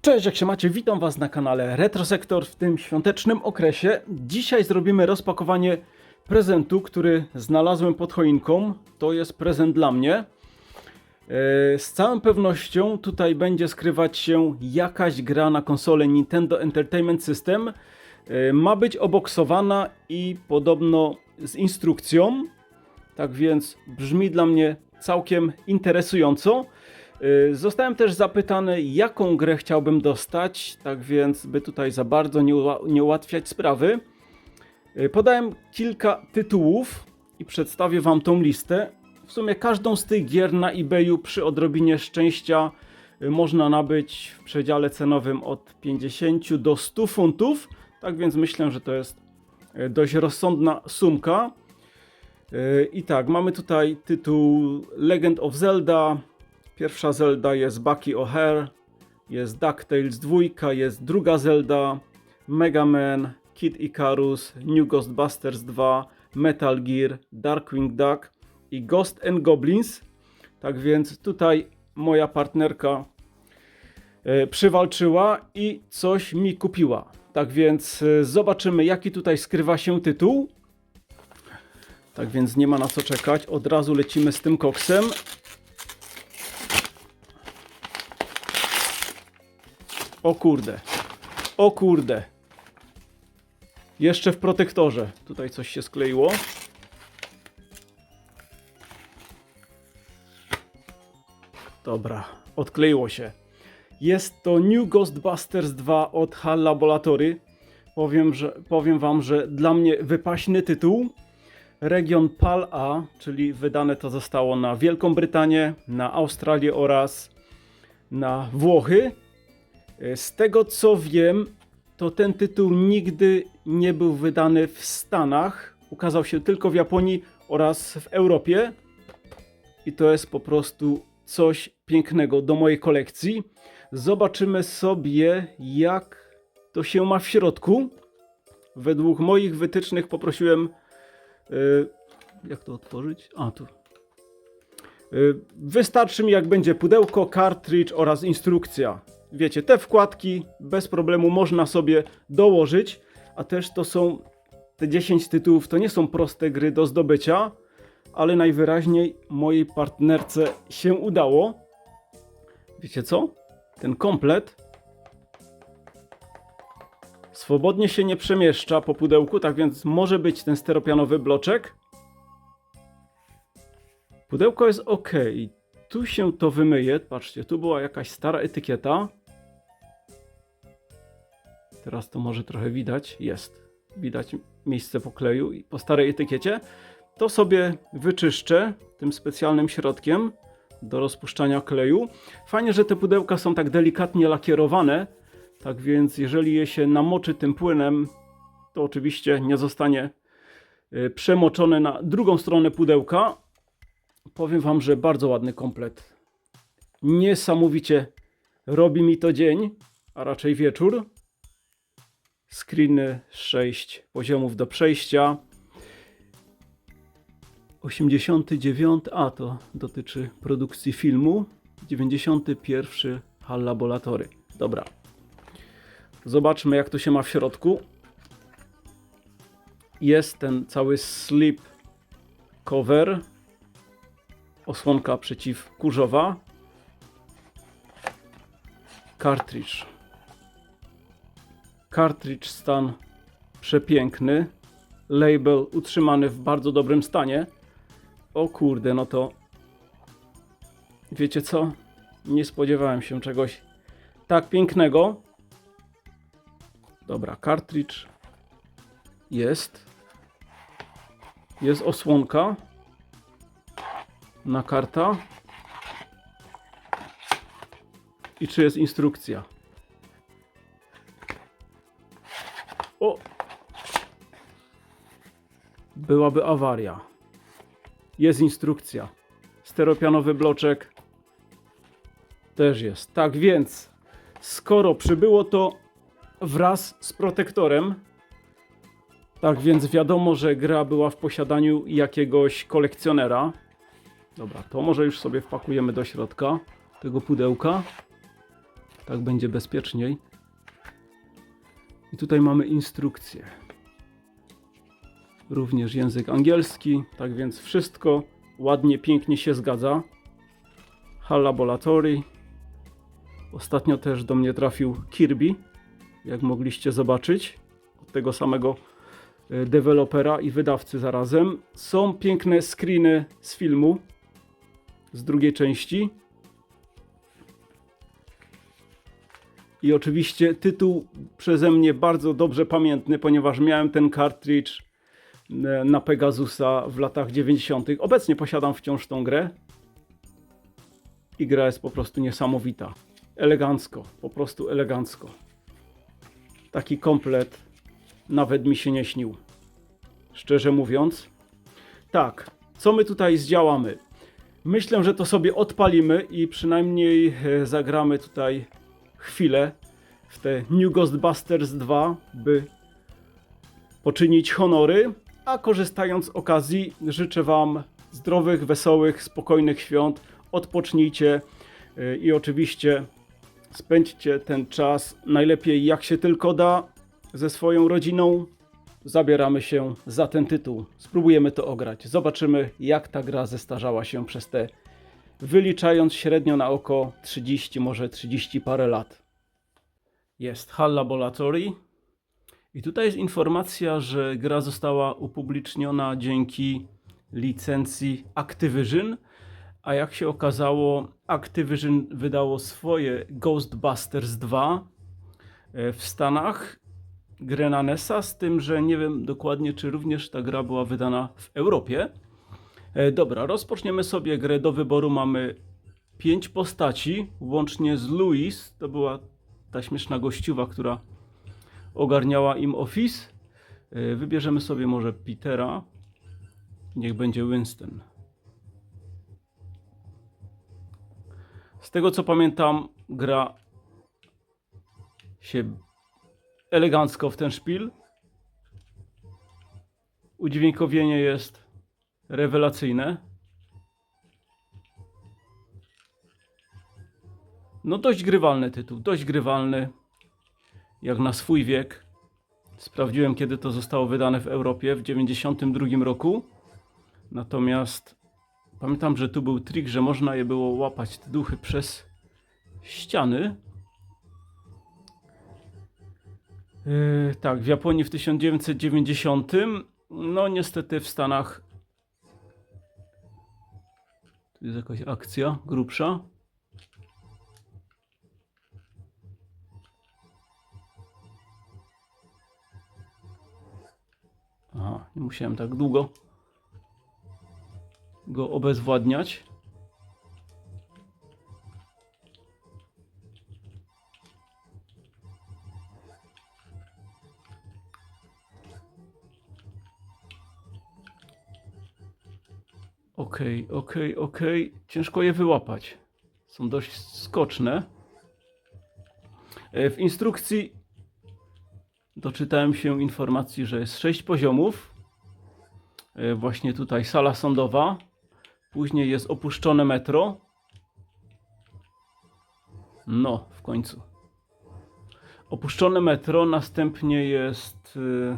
Cześć, jak się macie? Witam Was na kanale Retrosektor w tym świątecznym okresie. Dzisiaj zrobimy rozpakowanie prezentu, który znalazłem pod choinką. To jest prezent dla mnie. E, Z całą pewnością tutaj będzie skrywać się jakaś gra na konsolę Nintendo Entertainment System. E, Ma być oboksowana i podobno z instrukcją. Tak więc brzmi dla mnie całkiem interesująco. Y, Zostałem też zapytany, jaką grę chciałbym dostać, tak więc, by tutaj za bardzo nie, nie ułatwiać sprawy, y, podałem kilka tytułów i przedstawię Wam tą listę. W sumie każdą z tych gier na eBayu przy odrobinie szczęścia y, można nabyć w przedziale cenowym od 50 do 100 funtów, tak więc myślę, że to jest dość rozsądna sumka. I tak, mamy tutaj tytuł Legend of Zelda. Pierwsza Zelda jest Bucky O'Hare, jest DuckTales 2, jest druga Zelda, Mega Man, Kid Icarus, New Ghostbusters 2, Metal Gear, Darkwing Duck i Ghost and Goblins. Tak więc tutaj moja partnerka e, przywalczyła i coś mi kupiła. Tak więc e, zobaczymy jaki tutaj skrywa się tytuł. Tak więc nie ma na co czekać. Od razu lecimy z tym koksem. O kurde. O kurde. Jeszcze w protektorze. Tutaj coś się skleiło. Dobra, odkleiło się. Jest to New Ghostbusters 2 od HAL Laboratory. Powiem, że, powiem wam, że dla mnie wypaśny tytuł. Region PAL-A, czyli wydane to zostało na Wielką Brytanię, na Australię oraz na Włochy. E, Z tego co wiem, to ten tytuł nigdy nie był wydany w Stanach. Ukazał się tylko w Japonii oraz w Europie. I to jest po prostu coś pięknego do mojej kolekcji. Zobaczymy sobie, jak to się ma w środku. Według moich wytycznych poprosiłem. y, jak to otworzyć? A, tu. Y, Wystarczy mi, jak będzie pudełko, kartridż oraz instrukcja. Wiecie, te wkładki bez problemu można sobie dołożyć, a też to są te 10 tytułów, to nie są proste gry do zdobycia, ale najwyraźniej mojej partnerce się udało. Wiecie co? Ten komplet swobodnie się nie przemieszcza po pudełku, tak więc może być ten steropianowy bloczek. Pudełko jest ok. Tu się to wymyje. Patrzcie, tu była jakaś stara etykieta. Teraz to może trochę widać. Jest. Widać miejsce pokleju i po starej etykiecie. To sobie wyczyszczę tym specjalnym środkiem do rozpuszczania kleju. Fajnie, że te pudełka są tak delikatnie lakierowane. Tak więc, jeżeli je się namoczy tym płynem, to oczywiście nie zostanie y, przemoczone na drugą stronę pudełka. Powiem Wam, że bardzo ładny komplet. Niesamowicie robi mi to dzień, a raczej wieczór. Screeny 6 poziomów do przejścia. 89, a to dotyczy produkcji filmu. 91 Hal Laboratory. Dobra. Zobaczmy, jak to się ma w środku. Jest ten cały slip cover osłonka przeciwkurzowa, kartridż. Kartridż stan przepiękny, label utrzymany w bardzo dobrym stanie. O kurde, no to wiecie co? Nie spodziewałem się czegoś tak pięknego. Dobra, kartridż jest. Jest osłonka na karta. I czy jest instrukcja? Byłaby awaria. Jest instrukcja. Steropianowy bloczek też jest. Tak więc, skoro przybyło to wraz z protektorem, tak więc wiadomo, że gra była w posiadaniu jakiegoś kolekcjonera. Dobra, to może już sobie wpakujemy do środka tego pudełka. Tak będzie bezpieczniej. I tutaj mamy instrukcję. Również język angielski, tak więc wszystko ładnie, pięknie się zgadza. HAL Laboratory. Ostatnio też do mnie trafił Kirby, jak mogliście zobaczyć, od tego samego e, dewelopera i wydawcy zarazem. Są piękne screeny z filmu, z drugiej części. I oczywiście tytuł przeze mnie bardzo dobrze pamiętny, ponieważ miałem ten cartridge e, na Pegasusa w latach 90. Obecnie posiadam wciąż tą grę. I gra jest po prostu niesamowita. Elegancko, po prostu elegancko. Taki komplet nawet mi się nie śnił. Szczerze mówiąc. Tak, co my tutaj zdziałamy? Myślę, że to sobie odpalimy i przynajmniej e, zagramy tutaj chwilę w te New Ghostbusters 2, by poczynić honory. A korzystając z okazji, życzę Wam zdrowych, wesołych, spokojnych świąt. Odpocznijcie yy, i oczywiście spędźcie ten czas najlepiej jak się tylko da ze swoją rodziną. Zabieramy się za ten tytuł. Spróbujemy to ograć. Zobaczymy, jak ta gra zestarzała się przez te, wyliczając średnio na oko 30, może 30 parę lat. Jest HAL Laboratory. I tutaj jest informacja, że gra została upubliczniona dzięki licencji Activision. A jak się okazało, Activision wydało swoje Ghostbusters 2 e, w Stanach, grę na NESa, z tym, że nie wiem dokładnie, czy również ta gra była wydana w Europie. E, Dobra, rozpoczniemy sobie grę. Do wyboru mamy pięć postaci, łącznie z Louis. To była ta śmieszna gościuwa, która ogarniała im Office. Wybierzemy sobie może Petera. Niech będzie Winston. Z tego co pamiętam, gra się elegancko w ten szpil. Udźwiękowienie jest rewelacyjne. No dość grywalny tytuł, dość grywalny. Jak na swój wiek. Sprawdziłem kiedy to zostało wydane w Europie w 92 roku. Natomiast pamiętam, że tu był trik, że można je było łapać te duchy przez ściany. Yy, tak, w Japonii w 1990. No niestety w Stanach tu jest jakaś akcja grubsza. Aha, nie musiałem tak długo go obezwładniać. Okej, okej, okej. Ciężko je wyłapać. Są dość skoczne. E, W instrukcji doczytałem się informacji, że jest 6 poziomów. E, Właśnie tutaj sala sądowa. Później jest opuszczone metro. No, w końcu. Opuszczone metro, następnie jest y,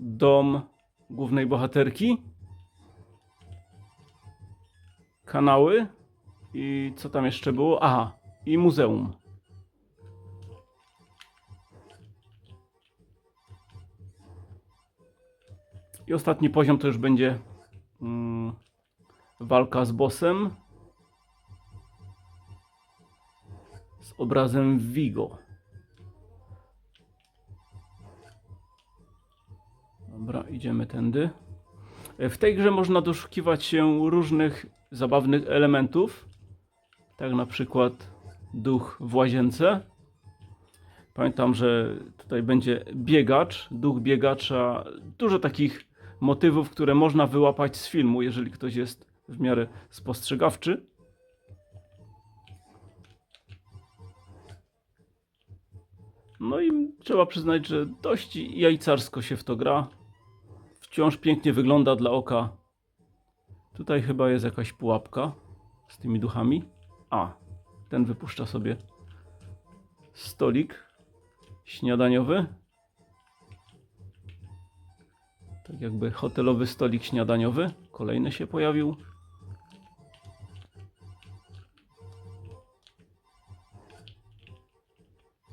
dom głównej bohaterki. Kanały i co tam jeszcze było? Aha, i muzeum. I ostatni poziom to już będzie mm, walka z bossem z obrazem Vigo. Dobra, idziemy tędy. W tej grze można doszukiwać się różnych zabawnych elementów. Tak na przykład duch w łazience. Pamiętam, że tutaj będzie biegacz, duch biegacza. Dużo takich motywów, które można wyłapać z filmu, jeżeli ktoś jest w miarę spostrzegawczy. No i trzeba przyznać, że dość jajcarsko się w to gra. Wciąż pięknie wygląda dla oka. Tutaj chyba jest jakaś pułapka z tymi duchami. A, ten wypuszcza sobie stolik śniadaniowy. Tak jakby hotelowy stolik śniadaniowy. Kolejny się pojawił.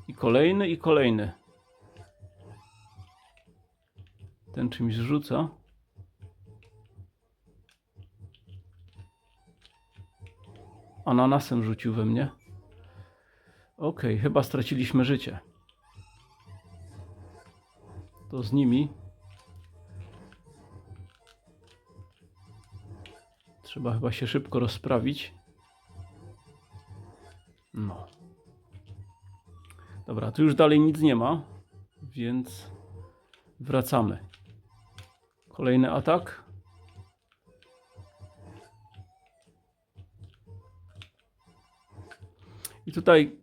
I kolejny, i kolejny. Ten czymś rzuca. Ananasem rzucił we mnie. Okej, chyba straciliśmy życie. To z nimi. Trzeba chyba się szybko rozprawić. No. Dobra, tu już dalej nic nie ma, więc wracamy. Kolejny atak. I tutaj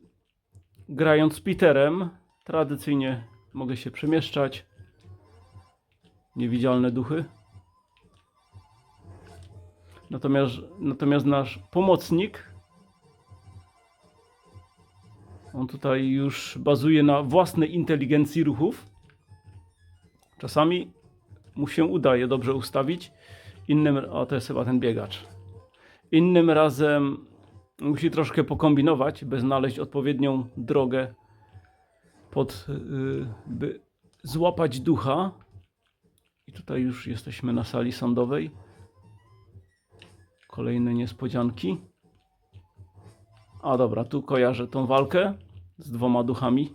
grając Peterem, tradycyjnie mogę się przemieszczać. Niewidzialne duchy. Natomiast, natomiast nasz pomocnik, on tutaj już bazuje na własnej inteligencji ruchów. Czasami mu się udaje dobrze ustawić, innym, a to jest chyba ten biegacz. Innym razem musi troszkę pokombinować, by znaleźć odpowiednią drogę pod, yy, by złapać ducha. I tutaj już jesteśmy na sali sądowej. Kolejne niespodzianki. A dobra, tu kojarzę tą walkę z dwoma duchami.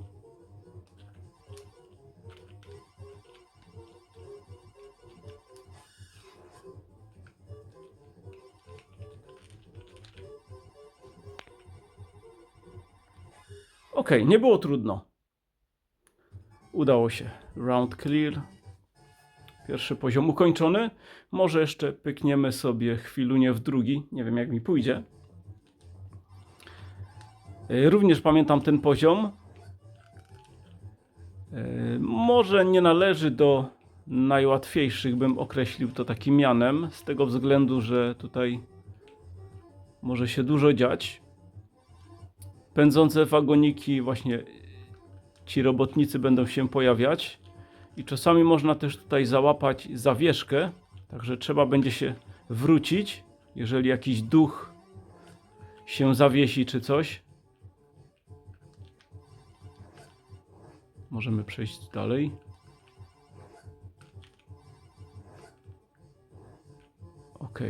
Ok, nie było trudno. Udało się. Round clear. Pierwszy poziom ukończony. Może jeszcze pykniemy sobie chwilunię w drugi. Nie wiem jak mi pójdzie. E, Również pamiętam ten poziom. E, Może nie należy do najłatwiejszych, bym określił to takim mianem, z tego względu, że tutaj może się dużo dziać. Pędzące wagoniki, właśnie ci robotnicy będą się pojawiać. I czasami można też tutaj załapać zawieszkę, także trzeba będzie się wrócić, jeżeli jakiś duch się zawiesi czy coś. Możemy przejść dalej. Ok.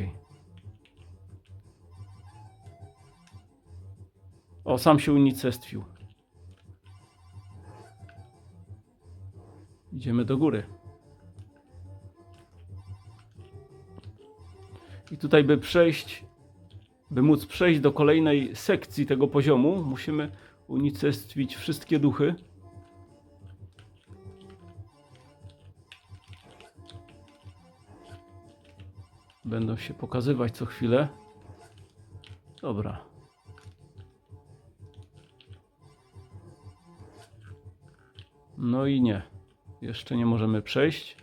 O, sam się unicestwił. Idziemy do góry. I tutaj, by przejść, by móc przejść do kolejnej sekcji tego poziomu, musimy unicestwić wszystkie duchy. Będą się pokazywać co chwilę. Dobra. No i nie. Jeszcze nie możemy przejść.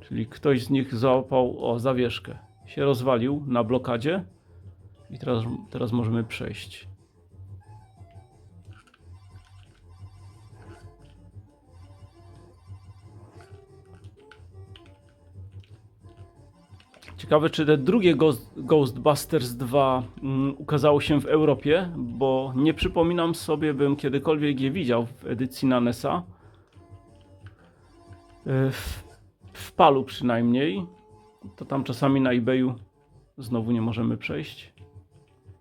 Czyli ktoś z nich załapał o zawieszkę. Się rozwalił na blokadzie. I teraz, teraz możemy przejść. Ciekawe, czy te drugie Ghost, Ghostbusters 2 mm, ukazało się w Europie, bo nie przypominam sobie, bym kiedykolwiek je widział w edycji na NESa. Y, W, w palu przynajmniej. To tam czasami na eBayu znowu nie możemy przejść.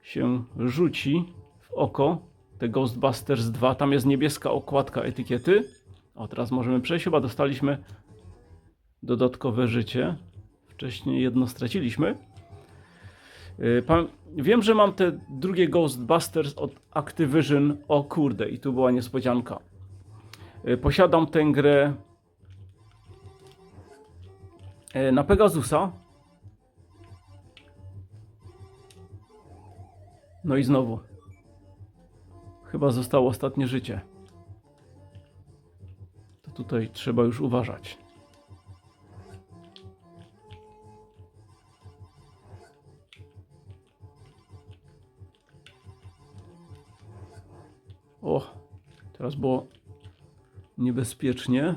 Się rzuci w oko te Ghostbusters 2. Tam jest niebieska okładka etykiety. O, teraz możemy przejść. Chyba dostaliśmy dodatkowe życie. Wcześniej jedno straciliśmy. Pa- Wiem, że mam te drugie Ghostbusters od Activision. O kurde, i tu była niespodzianka. Yy, Posiadam tę grę na Pegasusa. No i znowu. Chyba zostało ostatnie życie. To tutaj trzeba już uważać. O, teraz było niebezpiecznie.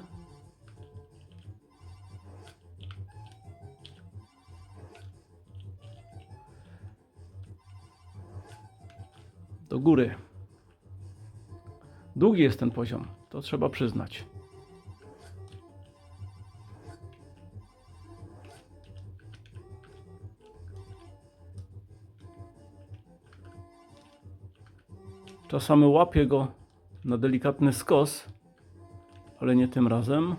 Do góry. Długi jest ten poziom, to trzeba przyznać. Czasami łapię go na delikatny skos, ale nie tym razem.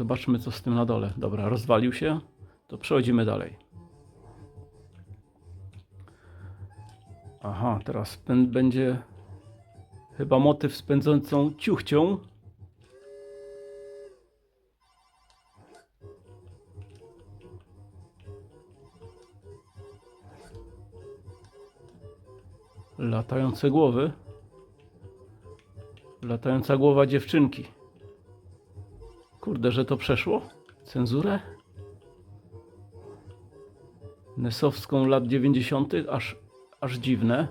Zobaczmy, co z tym na dole. Dobra, rozwalił się. To przechodzimy dalej. Aha, teraz będzie chyba motyw z pędzącą ciuchcią. Latające głowy. Latająca głowa dziewczynki. Kurde, że to przeszło? Cenzurę? Nesowską lat 90. Aż, aż dziwne.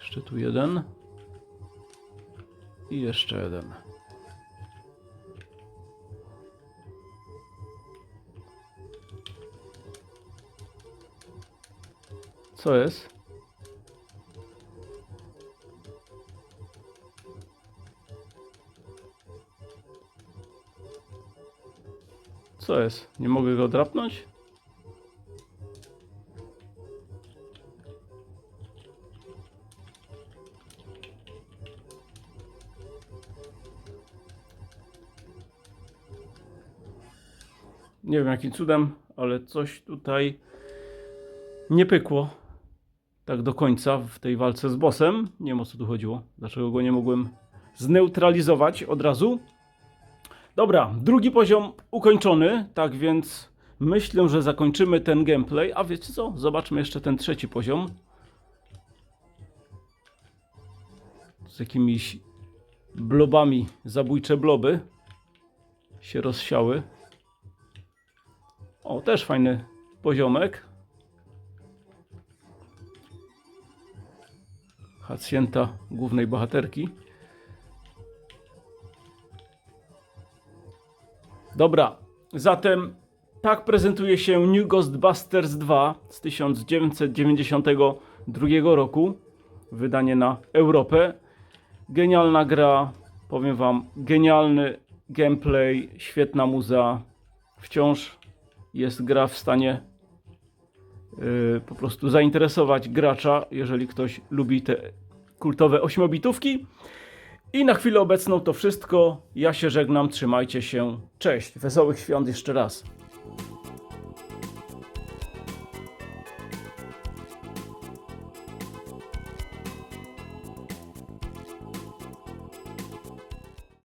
Jeszcze tu jeden. I jeszcze jeden. Co jest? Co jest? Nie mogę go drapnąć? Nie wiem jakim cudem, ale coś tutaj nie pykło tak do końca w tej walce z bossem. Nie wiem o co tu chodziło. Dlaczego go nie mogłem zneutralizować od razu. Dobra, drugi poziom ukończony, tak więc myślę, że zakończymy ten gameplay. A wiecie co? Zobaczmy jeszcze ten trzeci poziom. Z jakimiś blobami, zabójcze bloby się rozsiały. O, też fajny poziomek. Hacjenta głównej bohaterki. Dobra, zatem tak prezentuje się New Ghostbusters 2 z 1992 roku. Wydanie na Europę. Genialna gra, powiem wam, genialny gameplay, świetna muza. Wciąż jest gra w stanie po prostu zainteresować gracza, jeżeli ktoś lubi te kultowe ośmiobitówki. I na chwilę obecną to wszystko. Ja się żegnam, trzymajcie się. Cześć, wesołych świąt jeszcze raz.